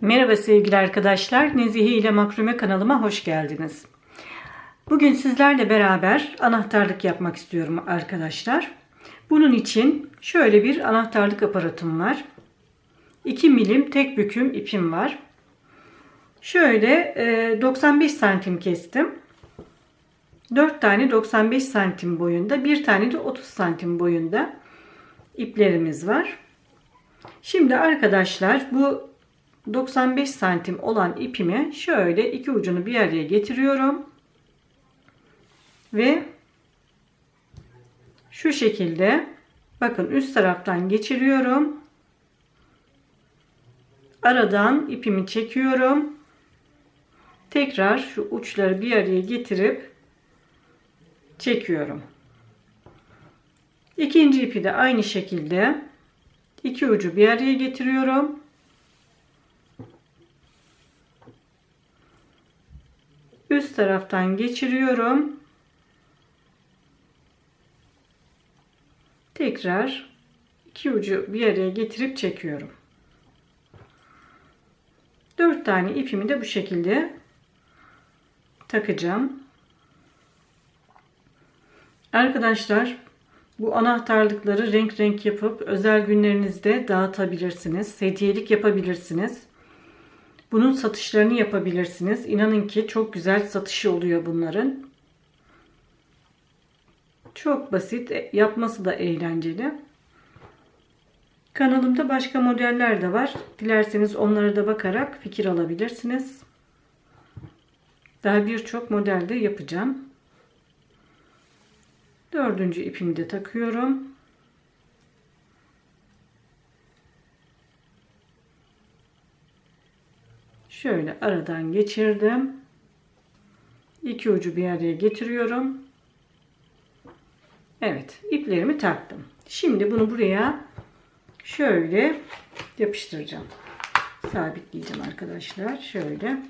Merhaba sevgili arkadaşlar. Nezihe ile Makrume kanalıma hoş geldiniz. Bugün sizlerle beraber anahtarlık yapmak istiyorum arkadaşlar. Bunun için şöyle bir anahtarlık aparatım var. 2 milim tek büküm ipim var. Şöyle 95 santim kestim. 4 tane 95 santim boyunda, bir tane de 30 santim boyunda iplerimiz var. Şimdi arkadaşlar bu 95 santim olan ipimi şöyle iki ucunu bir araya getiriyorum. Ve şu şekilde bakın üst taraftan geçiriyorum. Aradan ipimi çekiyorum. Tekrar şu uçları bir araya getirip çekiyorum. İkinci ipi de aynı şekilde iki ucu bir araya getiriyorum. Üst taraftan geçiriyorum. Tekrar iki ucu bir araya getirip çekiyorum. Dört tane ipimi de bu şekilde takacağım. Arkadaşlar bu anahtarlıkları renk renk yapıp özel günlerinizde dağıtabilirsiniz. Hediyelik yapabilirsiniz. Bunun satışlarını yapabilirsiniz. İnanın ki çok güzel satışı oluyor bunların. Çok basit. E, yapması da eğlenceli. Kanalımda başka modeller de var. Dilerseniz onlara da bakarak fikir alabilirsiniz. Daha birçok modelde yapacağım. Dördüncü ipimi de takıyorum. Şöyle aradan geçirdim. İki ucu bir araya getiriyorum. Evet iplerimi taktım. Şimdi bunu buraya şöyle yapıştıracağım. Sabitleyeceğim arkadaşlar. Şöyle.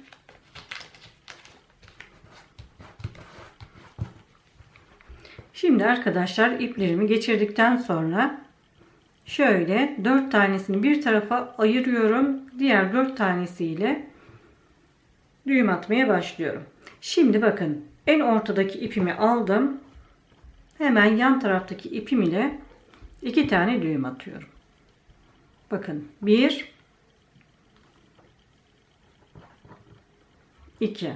Şimdi arkadaşlar iplerimi geçirdikten sonra şöyle dört tanesini bir tarafa ayırıyorum. Diğer dört tanesiyle düğüm atmaya başlıyorum. Şimdi bakın en ortadaki ipimi aldım. Hemen yan taraftaki ipim ile iki tane düğüm atıyorum. Bakın bir iki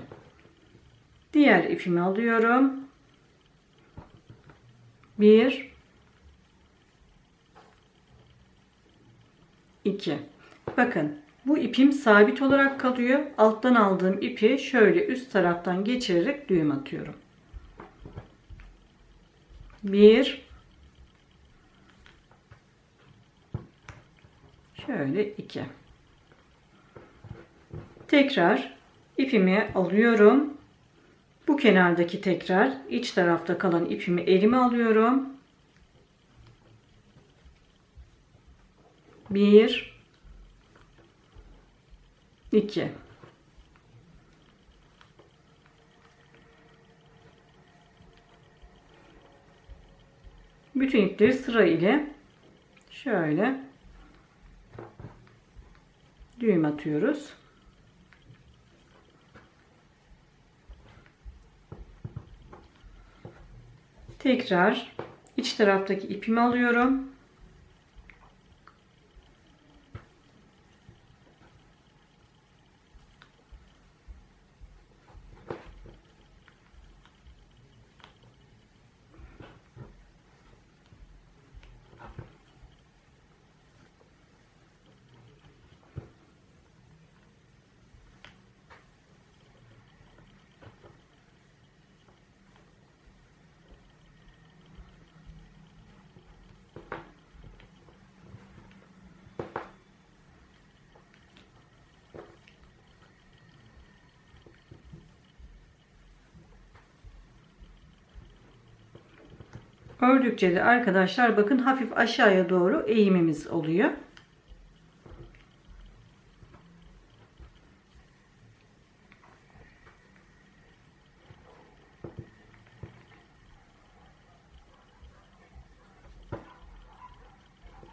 diğer ipimi alıyorum. Bir iki bakın bu ipim sabit olarak kalıyor. Alttan aldığım ipi şöyle üst taraftan geçirerek düğüm atıyorum. 1 Şöyle 2 Tekrar ipimi alıyorum. Bu kenardaki tekrar iç tarafta kalan ipimi elime alıyorum. 1 2 bütün ipleri sıra ile şöyle düğüm atıyoruz. Tekrar iç taraftaki ipimi alıyorum. Ördükçe de arkadaşlar bakın hafif aşağıya doğru eğimimiz oluyor.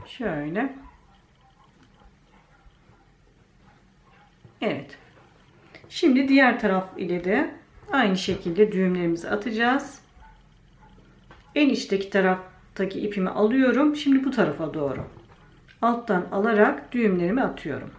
Şöyle. Evet. Şimdi diğer taraf ile de aynı şekilde düğümlerimizi atacağız. En içteki taraftaki ipimi alıyorum. Şimdi bu tarafa doğru. Alttan alarak düğümlerimi atıyorum.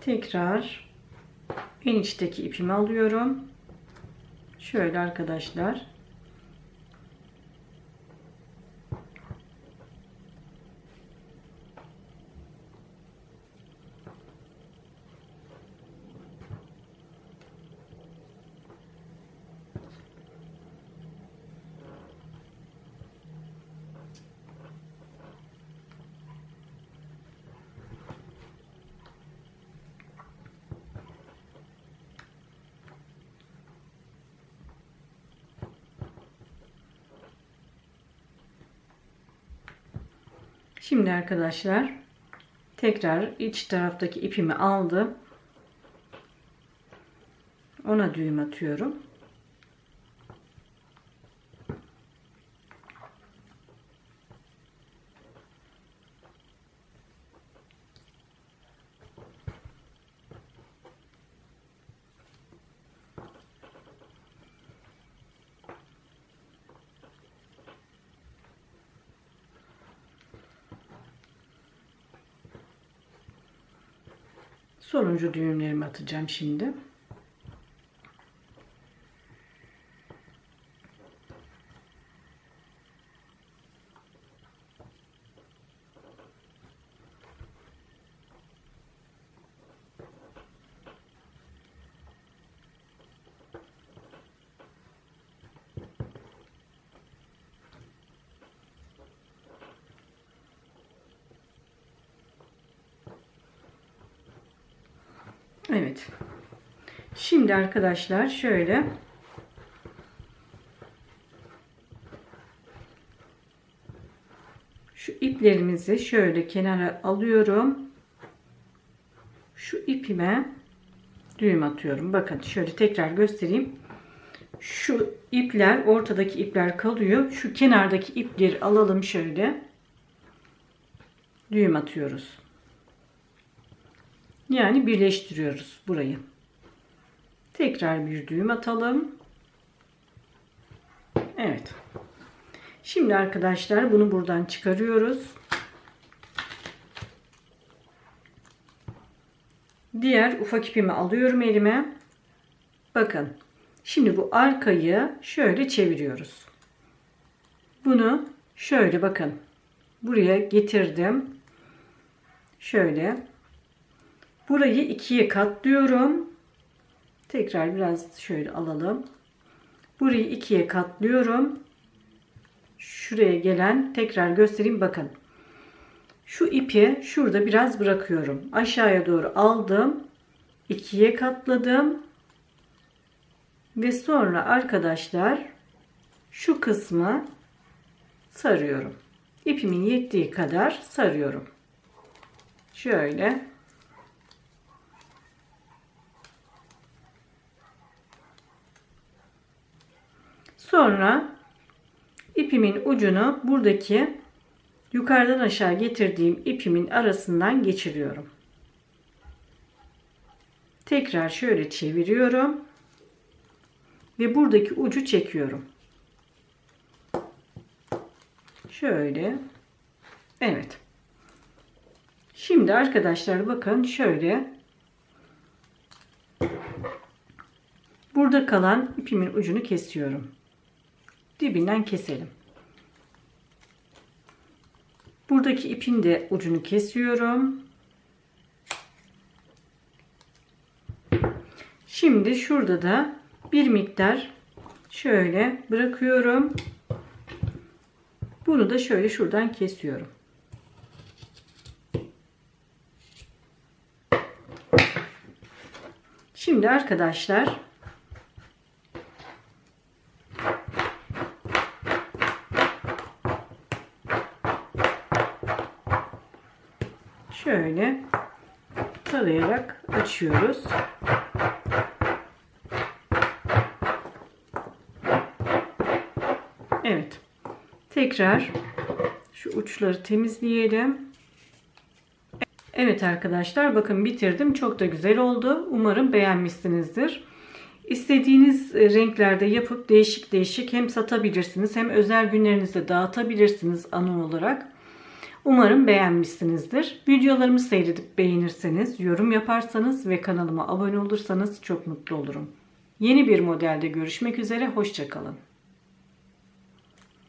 Tekrar en içteki ipimi alıyorum. Şöyle arkadaşlar. Şimdi arkadaşlar tekrar iç taraftaki ipimi aldım. Ona düğüm atıyorum. Sonuncu düğümlerimi atacağım şimdi. Evet. Şimdi arkadaşlar şöyle şu iplerimizi şöyle kenara alıyorum. Şu ipime düğüm atıyorum. Bakın şöyle tekrar göstereyim. Şu ipler ortadaki ipler kalıyor. Şu kenardaki ipleri alalım şöyle. Düğüm atıyoruz. Yani birleştiriyoruz burayı. Tekrar bir düğüm atalım. Evet. Şimdi arkadaşlar bunu buradan çıkarıyoruz. Diğer ufak ipimi alıyorum elime. Bakın. Şimdi bu arkayı şöyle çeviriyoruz. Bunu şöyle bakın. Buraya getirdim. Şöyle Burayı ikiye katlıyorum. Tekrar biraz şöyle alalım. Burayı ikiye katlıyorum. Şuraya gelen tekrar göstereyim bakın. Şu ipi şurada biraz bırakıyorum. Aşağıya doğru aldım. ikiye katladım. Ve sonra arkadaşlar şu kısmı sarıyorum. İpimin yettiği kadar sarıyorum. Şöyle Sonra ipimin ucunu buradaki yukarıdan aşağı getirdiğim ipimin arasından geçiriyorum. Tekrar şöyle çeviriyorum. Ve buradaki ucu çekiyorum. Şöyle. Evet. Şimdi arkadaşlar bakın şöyle burada kalan ipimin ucunu kesiyorum dibinden keselim. Buradaki ipin de ucunu kesiyorum. Şimdi şurada da bir miktar Şöyle bırakıyorum. Bunu da şöyle şuradan kesiyorum. Şimdi arkadaşlar şöyle tarayarak açıyoruz. Evet. Tekrar şu uçları temizleyelim. Evet arkadaşlar bakın bitirdim. Çok da güzel oldu. Umarım beğenmişsinizdir. İstediğiniz renklerde yapıp değişik değişik hem satabilirsiniz hem özel günlerinizde dağıtabilirsiniz anı olarak. Umarım beğenmişsinizdir. Videolarımı seyredip beğenirseniz, yorum yaparsanız ve kanalıma abone olursanız çok mutlu olurum. Yeni bir modelde görüşmek üzere, hoşçakalın.